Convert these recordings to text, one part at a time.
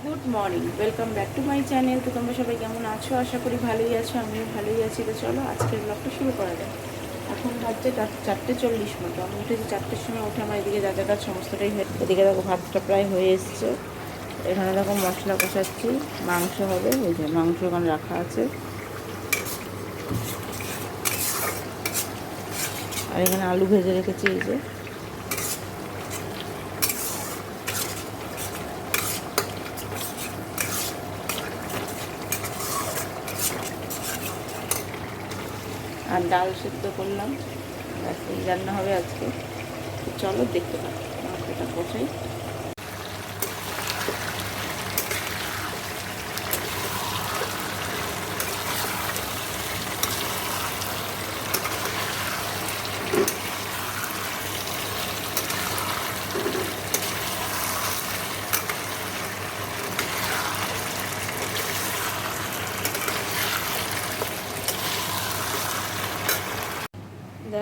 Good morning welcome back to my channel তো তোমরা সবাই কেমন আছো? আশা করি ভালোই আছো, আমিও ভালোই আছি। তো চলো আজকের ব্লগটা শুরু করা যাক। এখন ভাবছে চারটে চল্লিশ মতো আমি উঠেছি চারটের সময়, উঠে আমার এদিকে যা যা সমস্তটাই এদিকে দেখো ভাতটা প্রায় হয়ে এসছে। এখানে দেখো মশলা কষাচ্ছি। মাংস হবে ওই যে মাংস ওখানে রাখা আছে। আর এখানে আলু ভেজে রেখেছি, এই যে। আর ডাল সেদ্ধ করলাম। ব্যাস এই রান্না হবে আজকে। চলো দেখতে পাবো মাংসটা কষাই।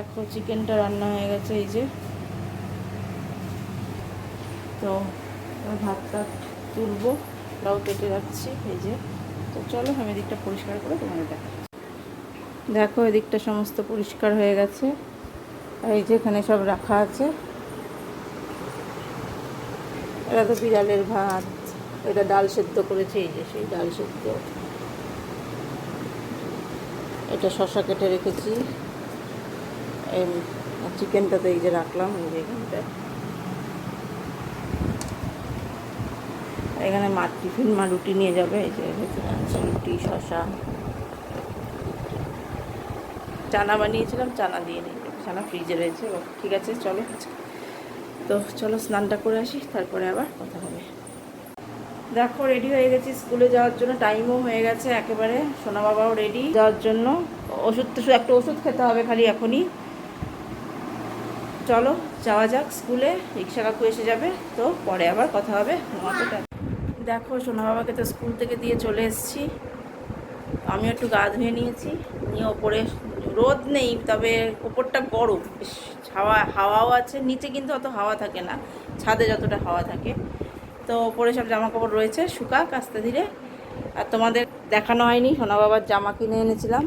দেখো, চিকেনটা রান্না হয়ে গেছে, এই যে। তো ভাতটা তুলবো ওটাও কেটে রাখছি, এই যে। তো চলো, আমি এদিকটা পরিষ্কার করে তোমাদের দেখো দেখো, এদিকটা সমস্ত পরিষ্কার হয়ে গেছে। এই যে এখানে সব রাখা আছে। এটা তো বিড়ালের ভাত। এটা ডাল সেদ্ধ করেছে, এই যে সেই ডাল সেদ্ধ। এটা শশা কেটে রেখেছি। চিকেনটা তো এই যে রাখলাম, এই যে এখানটা। এখানে মা, টিফিন মা রুটি নিয়ে যাবে, এই যে রুটি শশা চানা বানিয়েছিলাম, চানা দিয়ে নিই। চানা ফ্রিজে রয়েছে। ঠিক আছে, চলো। তো চলো স্নানটা করে আসি, তারপরে আবার কথা হবে। দেখো রেডি হয়ে গেছি স্কুলে যাওয়ার জন্য। টাইমও হয়ে গেছে একেবারে। সোনা বাবাও রেডি যাওয়ার জন্য। ওষুধ একটা ওষুধ খেতে হবে খালি এখনই। চলো, যাওয়া যাক স্কুলে রিক্সা কাকু এসে যাবে, তো পরে আবার কথা হবে। দেখো সোনা বাবাকে তো স্কুল থেকে দিয়ে চলে এসেছি। আমিও একটু গা ধুয়ে নিয়েছি, নিয়ে ওপরে রোদ নেই, তবে ওপরটা গরম। বেশ হাওয়া, হাওয়াও আছে, নিচে কিন্তু অত হাওয়া থাকে না, ছাদে যতটা হাওয়া থাকে। তো ওপরে সব জামা কাপড় রয়েছে, শুকাক আস্তে ধীরে। আর তোমাদের দেখানো হয়নি সোনা বাবার জামা কিনে এনেছিলাম।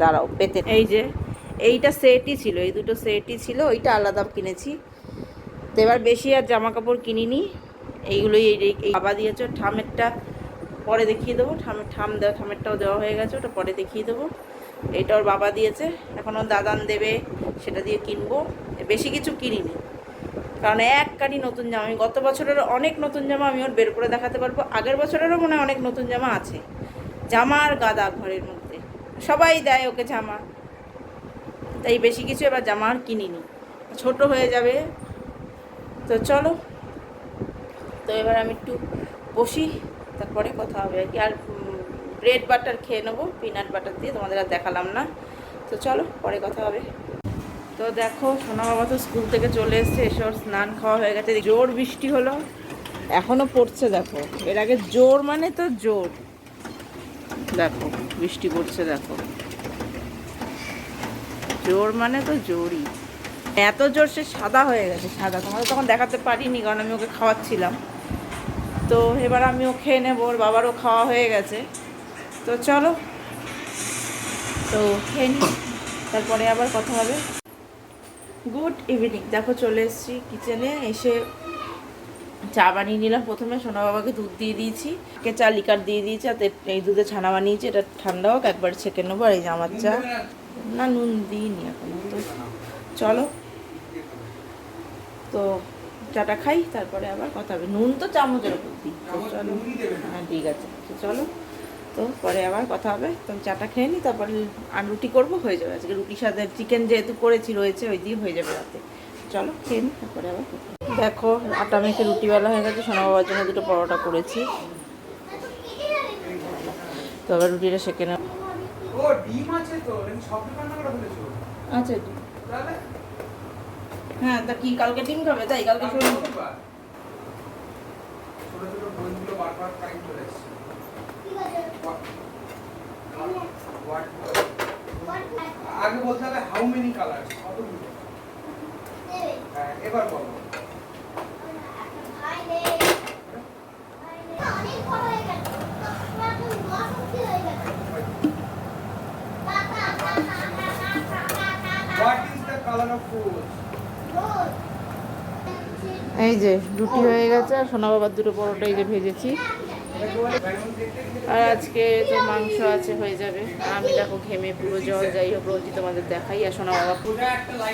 দাঁড়াও, পেতে। এই যে এইটা সেটই ছিল, এই দুটো সেটই ছিল, ওইটা আলাদা কিনেছি। তো এবার বেশি আর জামা কাপড় কিনিনি। এইগুলোই এই বাবা দিয়েছে ঠামেরটা পরে দেখিয়ে দেবো। ঠামের ঠাম দেওয়া ঠামেরটাও দেওয়া হয়ে গেছে, ওটা পরে দেখিয়ে দেবো। এইটা ওর বাবা দিয়েছে, এখন ওর দাদান দেবে, সেটা দিয়ে কিনবো। বেশি কিছু কিনিনি। কারণ এক কাটি নতুন জামা, আমি গত বছরের অনেক নতুন জামা আমি ওর বের করে দেখাতে পারব, আগের বছরেরও মনে হয় অনেক নতুন জামা আছে। জামার গাদা ঘরের মধ্যে। সবাই দেয় ওকে জামা। তাই বেশি কিছু এবার জামা আর কিনিনি। ছোট হয়ে যাবে। তো চলো। তো এবার আমি একটু বসি, তারপরে কথা হবে আর কি। আর ব্রেড বাটার খেয়ে নেব পিনাট বাটার দিয়ে, তোমাদের আর দেখালাম না। তো চলো, পরে কথা হবে। তো দেখো, সোনা বাবা তো স্কুল থেকে চলে এসছে এসব স্নান খাওয়া হয়ে গেছে। জোর বৃষ্টি হলো। এখনও পড়ছে, দেখো। এর আগে জোর মানে তো জোর। দেখো, বৃষ্টি পড়ছে, দেখো। জোর মানে তো জোরই। এত জোর সে সাদা হয়ে গেছে, সাদা। তোমাদের তখন দেখাতে পারিনি, কারণ আমি ওকে খাওয়াচ্ছিলাম। তো এবার আমিও খেয়ে নেব, ওর বাবারও খাওয়া হয়ে গেছে। তো চলো। তো খেয়ে নিই তারপরে আবার কথা হবে। Good evening. দেখো চলে এসেছি কিচেনে, এসে চা বানিয়ে নিলাম প্রথমে। সোনা বাবাকে দুধ দিয়ে দিয়েছি কে চা, লিকার দিয়ে দিয়েছি, আর এই দুধে ছানা বানিয়েছি। এটা ঠান্ডা হোক, একবার ছেঁকে নেব, আর এই জামার চা। না নুন দিইনি এখন তো চলো। তো চাটা খাই তারপরে আবার কথা হবে। নুন তো চামচের উপর দিই। চলো। হ্যাঁ ঠিক আছে। তো চলো। তো পরে আবার কথা হবে। তো চাটা খেয়ে নিই তারপরে আর রুটি করব হয়ে যাবে। আজকে রুটির সাথে চিকেন যেহেতু করেছি রয়েছে ওই দিয়ে হয়ে যাবে রাতে। চলো খেয়ে নিই তারপরে আবার দেখো আটা মেখে রুটিওয়ালা হয়ে গেছে সোনা বাবার জন্য দুটো পরোটা করেছি। তো আবার রুটিটা সেঁকে নেব। ও ডিম আছে তো আমি সব রান্না করে ফেলেছো আচ্ছা তাহলে? হ্যাঁ তা কি কালকে ডিম খাবে? তাই কালকে? ছোট ছোট বইগুলো বারবার টাইম চলে? আগে বলতে হবে হাউ মেনি কালার কতগুলো? হ্যাঁ এবার বলো। এই যে রুটি হয়ে গেছে আর সোনা বাবার দুটো পরোটা এই যে ভেজেছি। আর আজকে তো মাংস আছে, হয়ে যাবে। আমি দেখো ঘেমে পুরো জল, যাই হোক রোজই তোমাদের দেখাই। আর সোনা বাবা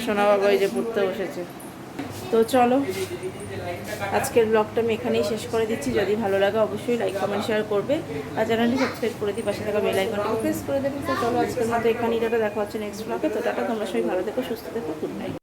সোনা বাবা এই যে পড়তে বসেছে। তো চলো, আজকের ব্লগটা আমি এখানেই শেষ করে দিচ্ছি। যদি ভালো লাগে অবশ্যই লাইক কমেন্ট শেয়ার করবে। আর চ্যানেলটি সাবস্ক্রাইব করে দিই পাশে থাকা বেল প্রেস করে দেবে। তো চলো আজকের মতো এখানেই টাটা, দেখা হচ্ছে নেক্সট ব্লগে তো টাটা, তোমরা সবাই ভালো থেকো, সুস্থ থেকো গুড নাইট